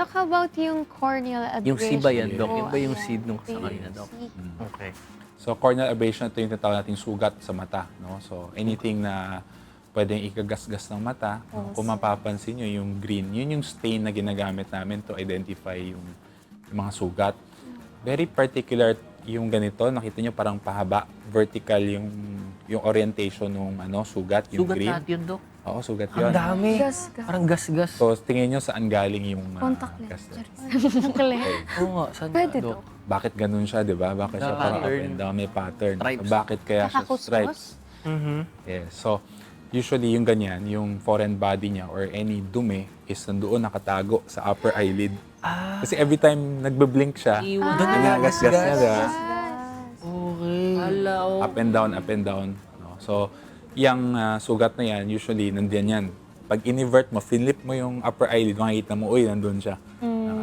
Talk about yung corneal abrasion. Yung C ba yan, Doc? po. Yun ba yung seed nung sa yung kanina, Doc? C. Okay. So corneal abrasion, ito yung tinatawag nating sugat sa mata. No? So anything na pwedeng ikagasgas ng mata, no? kung mapapansin nyo, yung green, yun yung stain na ginagamit namin to identify yung, yung mga sugat. Very particular yung ganito, nakita nyo parang pahaba, vertical yung yung orientation ng ano, sugat, yung Sugat green. lahat yun, Doc. Oo, sugat Ang yun. dami. Gas, gas. Parang gas-gas. So tingin nyo saan galing yung uh, Contact gas. lens. Chocolate. Oo nga, saan Pwede? Doc. Bakit ganun siya, di ba? Bakit siya parang up pattern. and down, may pattern. Stripes. Bakit kaya siya Nakakuskus? stripes? Mhm. Yes. So, usually yung ganyan, yung foreign body niya or any dumi is nandoon nakatago sa upper eyelid. Kasi every time nagbe-blink siya, Iwan. Doon ginagasgas niya, di ba? Okay. Hala, oh. Up and down, up and down. No? So, yung ah, sugat na yan, usually nandiyan yan. Pag invert mo, flip mo yung upper eyelid, makikita mo, uy, nandun siya.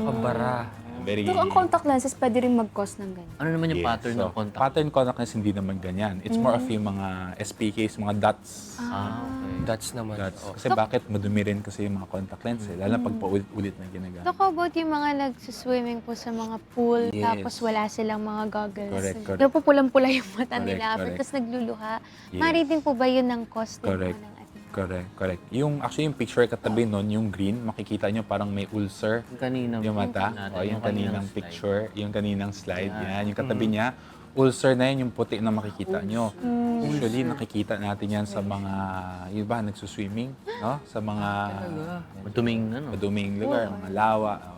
Kabara. Very... So, ang contact lenses pwede rin mag-cause ng ganyan. Ano naman yung Yes. pattern So, ng contact? Pattern contact lens hindi naman ganyan. It's more of yung mga SPKs, mga dots. Ah, okay. That's naman. Dots. Oo. Kasi bakit madumi rin kasi yung mga contact lens eh. Lalo na pag paulit-ulit na ginagamit. Talk about yung mga nagsuswimming po sa mga pool, Yes. tapos wala silang mga goggles. Correct, correct. Napupulang-pula yung mata Correct, nila, after, correct. tapos nagluluha. Yes. Mari din po ba yun ng cost din Correct. po ng Correct, correct. Yung, actually, yung picture katabi nun, yung green, makikita nyo parang may ulcer Yung kanina. yung mata. natin, O, yung kaninang slide. picture, yung kaninang slide. Yan. Yan, yung katabi niya. Ulcer na yan, yung puti na makikita nyo. Usually, nakikita natin yan sa mga, yung ba, nagsuswimming, no? Sa mga Maduming, ano. maduming lugar, mga lawa. O,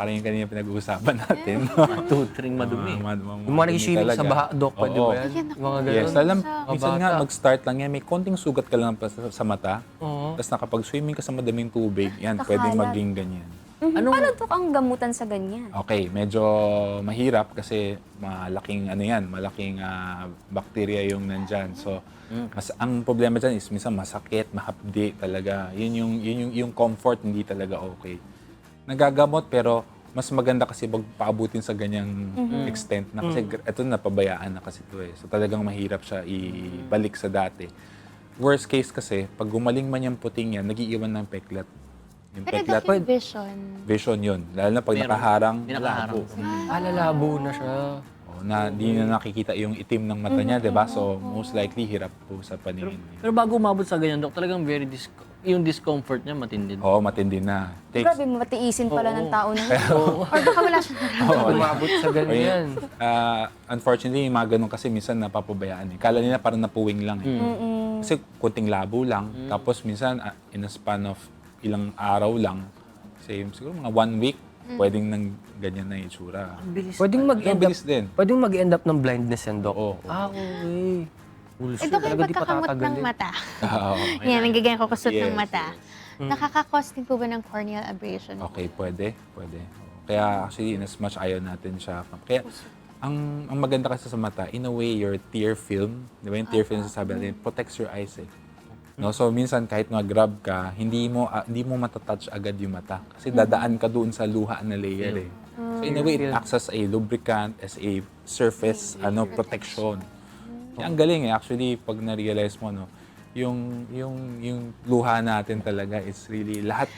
Parang yung kanina pinag-uusapan natin. no? Matutring madumi. Mga- mga- Yung mga nag-swimming sa talaga. baha, Doc, pwede Oo. ba yan? Ayan, mga Yes, ganun. alam, Sa- minsan nga bata. mag-start lang yan, may konting sugat ka lang pa sa, sa mata, Oo. tapos nakapag-swimming ka sa madaming tubig, yan, pwedeng Nakalat. maging ganyan. Mhm. Anong- Paano to ang gamutan sa ganyan? Okay, medyo mahirap kasi malaking ano yan, malaking ah, bacteria yung nandyan. So, mas, ang problema dyan is minsan masakit, mahapdi talaga. Yun yung, yun yung, yung comfort hindi talaga okay. Nagagamot pero mas maganda kasi wag paabutin sa ganyang extent na kasi gr- eto napabayaan na kasi ito eh. So talagang mahirap siya ibalik sa dati. Worst case kasi, pag gumaling man yung puting yan, nagiiwan ng peklat. Yung Pero peklat, Doc, yung vision. vision yun. Lalo na pag Meron. nakaharang, May nakaharang. malabo. Ah, lalabo na siya. Oh, na di na nakikita yung itim ng mata niya, 'di ba? So most likely hirap po sa paningin. niya. Pero bago umabot sa ganyan, Doc, talagang very dis- yung discomfort niya matindi. Oo, matindi na. Takes Grabe, matiisin pala ng tao na yun. Or baka wala siya Umabot sa ganyan. Ah, unfortunately, yung mga ganun kasi minsan napapabayaan eh. Kala nila parang napuwing lang eh. Kasi kunting labo lang. Tapos minsan ah, in a span of ilang araw lang, say siguro mga one week, pwedeng nang ganyan na yung itsura. Pwedeng Ang mag-end up, din. pwedeng mag-end up ng blindness yan, Doc. Oo. Ah, okay. Eh, yung Talaga di pagkakamot ng mata. Ah, Oo. Yan, ang gaganyan ko kusot ng Yes, mata. yes. Nakaka-cause din po ba ng corneal abrasion? Okay, pwede. Pwede. Kaya actually, in as much ayaw natin siya. Kaya, ang, ang maganda kasi sa mata, in a way, your tear film, di ba yung tear film sasabi natin, protects your eyes eh. No, so minsan kahit mag-grab ka, hindi mo ah, hindi mo matatouch agad yung mata kasi dadaan ka doon sa luha na layer eh. So in a way it acts as a lubricant, as a surface ano protection. Kaya ang galing eh actually pag na-realize mo no, yung yung yung luha natin talaga is really lahat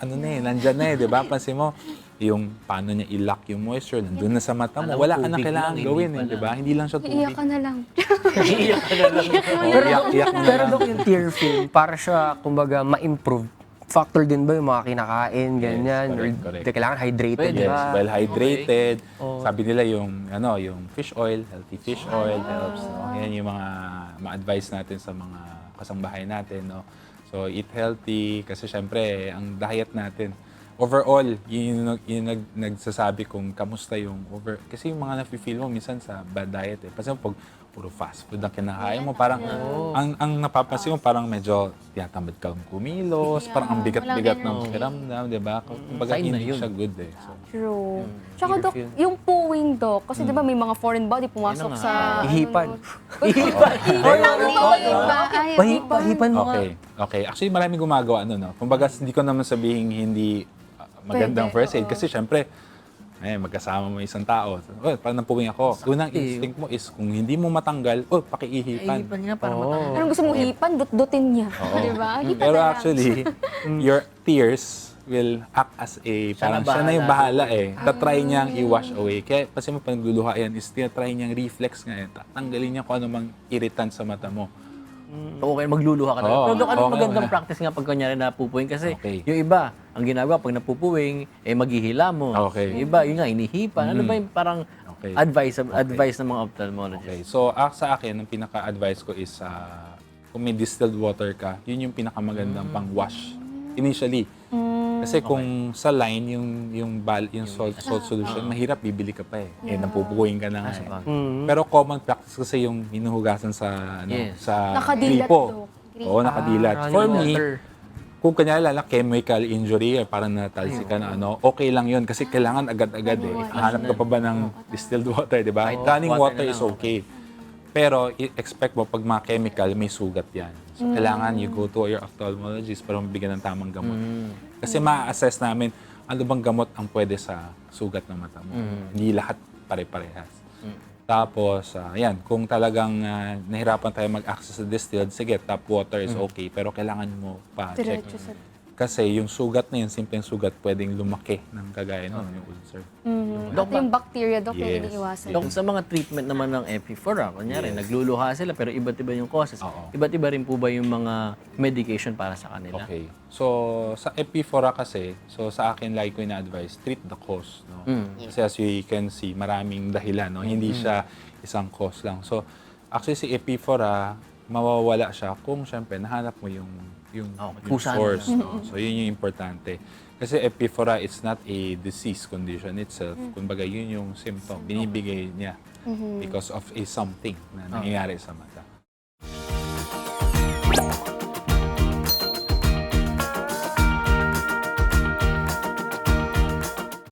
ano na eh, nandyan na eh, di ba? Pansin mo, yung paano niya i-lock yung moisture, nandun na sa mata mo. Alam Wala ka na tubig kailangan lang, hindi gawin eh, pala. di ba? Hindi lang siya tubig. Iiyak ka na lang. Iiyak ka na lang. Oo, iyak, iyak mo na Pero lang. Doc, yung tear film, para siya, kumbaga, ma-improve. Factor din ba yung mga kinakain, ganyan? correct, or correct. di kailangan hydrated Pwede. Yes, ba? well hydrated. Oo. Sabi nila yung ano, yung fish oil, healthy fish oil helps. No? Yan yung mga ma-advise natin sa mga kasambahay natin, no. So eat healthy kasi syempre ang diet natin overall yun yung, yung nag, nagsasabi kung kamusta yung over kasi yung mga nafe-feel mo minsan sa bad diet eh. Kasi pag puro fast food ang kinakain mo, parang ang ang napapansin mo parang medyo tinatamad ka kumilos, parang ang bigat-bigat ng pakiramdam, 'di ba? Kumbaga Sign na hindi yun. siya good eh. So, True. Tsaka, Dok, yung pooing, Dok, kasi di ba may mga foreign body pumasok Yun na sa... Ihipan. Ihipan. Or hipan mo nga. Okay. Okay. Actually, marami gumagawa ano, no? Kumbaga, hindi ko naman sabihin hindi uh, magandang Pwede, first aid. Kasi syempre, eh, magkasama mo isang tao. Oh, parang napuwing ako. Unang instinct mo is kung hindi mo matanggal, oh, pakiihipan. Iipan niya para Oo. matanggal. Anong gusto mo hipan? Dut-dutin niya. Oo. Di ba? Hipan Pero na lang. actually, your tears will act as a, parang na siya na yung bahala. eh. Tatry niyang i-wash away. Kaya kasi mo pag nagluluha yan is tinatry niyang reflex nga eh. Tatanggalin niya kung ano mang irritant sa mata mo. Okay, magluluha ka na. Oo, Pero Dok, ano okay magandang na. practice nga pag kunyari napupuwing? Kasi Okay. yung iba, ang ginagawa pag napupuwing, eh maghihila mo. Okay. Yung iba, yun nga, inihipan. Ano ba yung parang Okay. advice advice ng mga ophthalmologists? Okay. So, ah, sa akin, ang pinaka-advice ko is ah, kung may distilled water ka, yun yung pinakamagandang pang-wash initially. Kasi kung sa line, yung yung bal, yung salt, salt solution, mahirap bibili ka pa eh. Eh, napupukuin ka na nga eh. Pero common practice kasi yung hinuhugasan sa ano, Yes. sa Nakadilat, gripo. Dok. Oo, nakadilat. Ah, For me, water. kung kanyari lala chemical injury, eh, parang natalsi ka na ano, okay lang yun kasi kailangan agad-agad eh. Hanap ka pa ba ng distilled water, di ba? Running water water na is lang, okay. Pero expect mo pag mga chemical, may sugat yan. So, kailangan you go to your ophthalmologist para mabigyan ng tamang gamot. Kasi ma-assess namin ano bang gamot ang pwede sa sugat ng mata mo. Hindi lahat pare-parehas. Tapos, ah, yan, kung talagang ah, nahirapan tayo mag-access sa distilled, sige, tap water is okay, pero kailangan mo pa check. Diretso sa... Kasi yung sugat na yun, simpleng sugat, pwedeng lumaki ng kagaya nun, yung ulcer. Mm. Dok, At yung bacteria, Dok, yung Yes. iniiwasan. Dok, sa mga treatment naman ng epi4, kunyari, nagluluha sila pero iba't iba yung causes. Oo. Iba't iba rin po ba yung mga medication para sa kanila? Okay. So, sa Epifora kasi, so sa akin, like ko na-advise, treat the cause. No? Kasi as you can see, maraming dahilan. No? Hindi siya isang cause lang. So, actually si Epifora, mawawala siya kung syempre nahanap mo yung yung, Okay, yung kusa source. No? So, yun yung importante. Kasi Epifora, it's not a disease condition itself. Kumbaga, yun yung symptom. Binibigay niya because of a something na nangyayari sa mata.